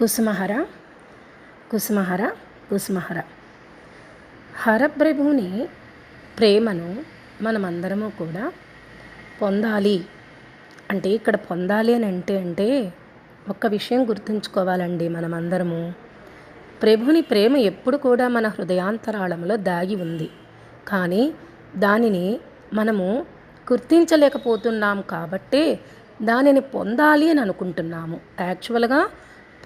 కుసుమహర కుసుమహర కుసుమహర. హరప్రభుని ప్రేమను మనమందరము కూడా పొందాలి. అంటే ఇక్కడ పొందాలి అని అంటే అంటే ఒక్క విషయం గుర్తుంచుకోవాలండి మనమందరము. ప్రభుని ప్రేమ ఎప్పుడు కూడా మన హృదయాంతరాళంలో దాగి ఉంది. కానీ దానిని మనము గుర్తించలేకపోతున్నాం కాబట్టే దానిని పొందాలి అని అనుకుంటున్నాము. యాక్చువల్గా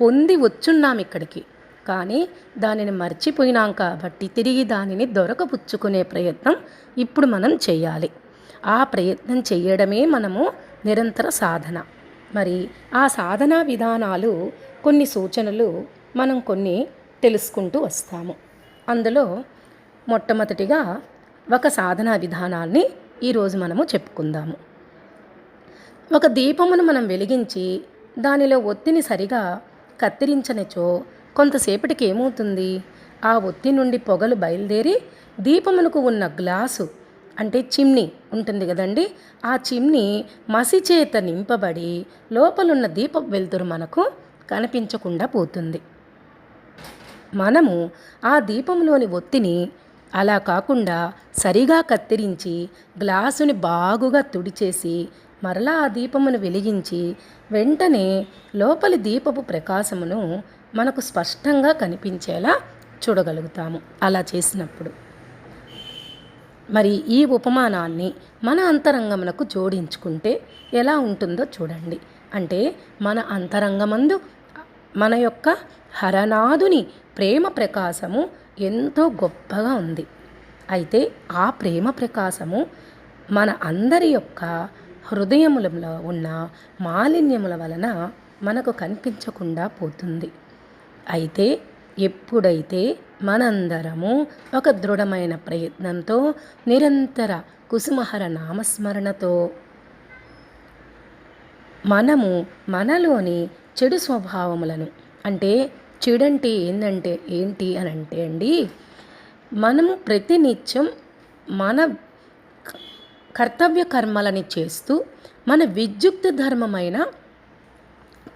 పొంది వచ్చున్నాం ఇక్కడికి. కానీ దానిని మర్చిపోయినాం కాబట్టి తిరిగి దానిని దొరకపుచ్చుకునే ప్రయత్నం ఇప్పుడు మనం చేయాలి. ఆ ప్రయత్నం చేయడమే మనము నిరంతర సాధన. మరి ఆ సాధనా విధానాలు కొన్ని సూచనలు మనం కొన్ని తెలుసుకుంటూ వస్తాము. అందులో మొట్టమొదటిగా ఒక సాధనా విధానాన్ని ఈరోజు మనము చెప్పుకుందాము. ఒక దీపమును మనం వెలిగించి దానిలో ఒత్తిని సరిగా కత్తిరించనిచో కొంతసేపటికి ఏమవుతుంది? ఆ ఒత్తి నుండి పొగలు బయలుదేరి దీపమునకు ఉన్న గ్లాసు అంటే చిమ్నీ ఉంటుంది కదండి ఆ చిమ్నీ మసి చేత నింపబడి లోపలున్న దీప వెలుతురు మనకు కనిపించకుండా పోతుంది. మనము ఆ దీపంలోని ఒత్తిని అలా కాకుండా సరిగా కత్తిరించి గ్లాసుని బాగుగా తుడిచేసి మరలా ఆ దీపమును వెలిగించి వెంటనే లోపలి దీపపు ప్రకాశమును మనకు స్పష్టంగా కనిపించేలా చూడగలుగుతాము. అలా చేసినప్పుడు. మరి ఈ ఉపమానాన్ని మన అంతరంగమునకు జోడించుకుంటే ఎలా ఉంటుందో చూడండి. అంటే మన అంతరంగమందు మన యొక్క హరనాథుని ప్రేమ ప్రకాశము ఎంతో గొప్పగా ఉంది. అయితే ఆ ప్రేమ ప్రకాశము మన అందరి యొక్క హృదయములలో ఉన్న మాలిన్యముల వలన మనకు కనిపించకుండా పోతుంది. అయితే ఎప్పుడైతే మనందరము ఒక దృఢమైన ప్రయత్నంతో నిరంతర కుసుమహర నామస్మరణతో మనము మనలోని చెడు స్వభావములను అంటే చెడంటే ఏంటంటే ఏంటి అని అంటే అండి మనము ప్రతినిత్యం మన కర్తవ్య కర్మలని చేస్తూ మన విద్యుక్త ధర్మమైన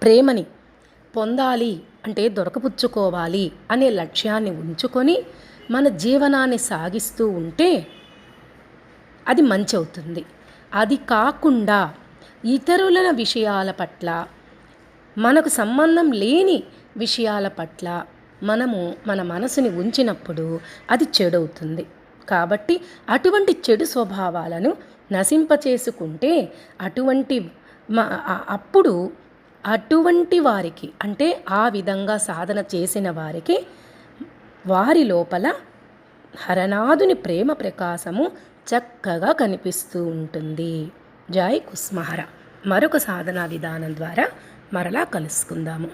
ప్రేమని పొందాలి అంటే దొరకపుచ్చుకోవాలి అనే లక్ష్యాన్ని ఉంచుకొని మన జీవనాన్ని సాగిస్తూ ఉంటే అది మంచి అవుతుంది అది కాకుండా ఇతరుల విషయాల పట్ల మనకు సంబంధం లేని విషయాల పట్ల మనము మన మనసుని ఉంచినప్పుడు అది చెడవుతుంది. కాబట్టి అటువంటి చెడు స్వభావాలను నశింపచేసుకుంటే అటువంటి అప్పుడు అటువంటి వారికి అంటే ఆ విధంగా సాధన చేసిన వారికి వారి లోపల హరనాథుని ప్రేమ ప్రకాశము చక్కగా కనిపిస్తూ ఉంటుంది. జై కుస్మహర. మరొక సాధనా విధానం ద్వారా మరలా కలుసుకుందాము.